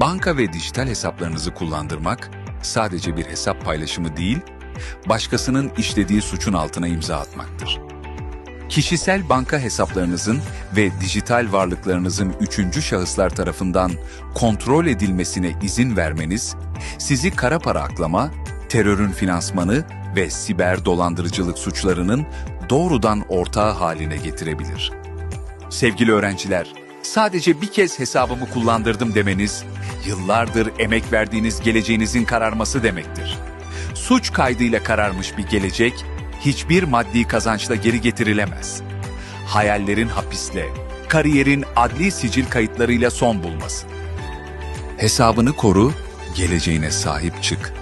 Banka ve dijital hesaplarınızı kullandırmak sadece bir hesap paylaşımı değil, başkasının işlediği suçun altına imza atmaktır. Kişisel banka hesaplarınızın ve dijital varlıklarınızın üçüncü şahıslar tarafından kontrol edilmesine izin vermeniz, sizi kara para aklama, terörün finansmanı ve siber dolandırıcılık suçlarının doğrudan ortağı haline getirebilir. Sevgili öğrenciler, sadece bir kez hesabımı kullandırdım demeniz, yıllardır emek verdiğiniz geleceğinizin kararması demektir. Suç kaydıyla kararmış bir gelecek, hiçbir maddi kazançla geri getirilemez. Hayallerin hapisle, kariyerin adli sicil kayıtlarıyla son bulmasın. Hesabını koru, geleceğine sahip çık.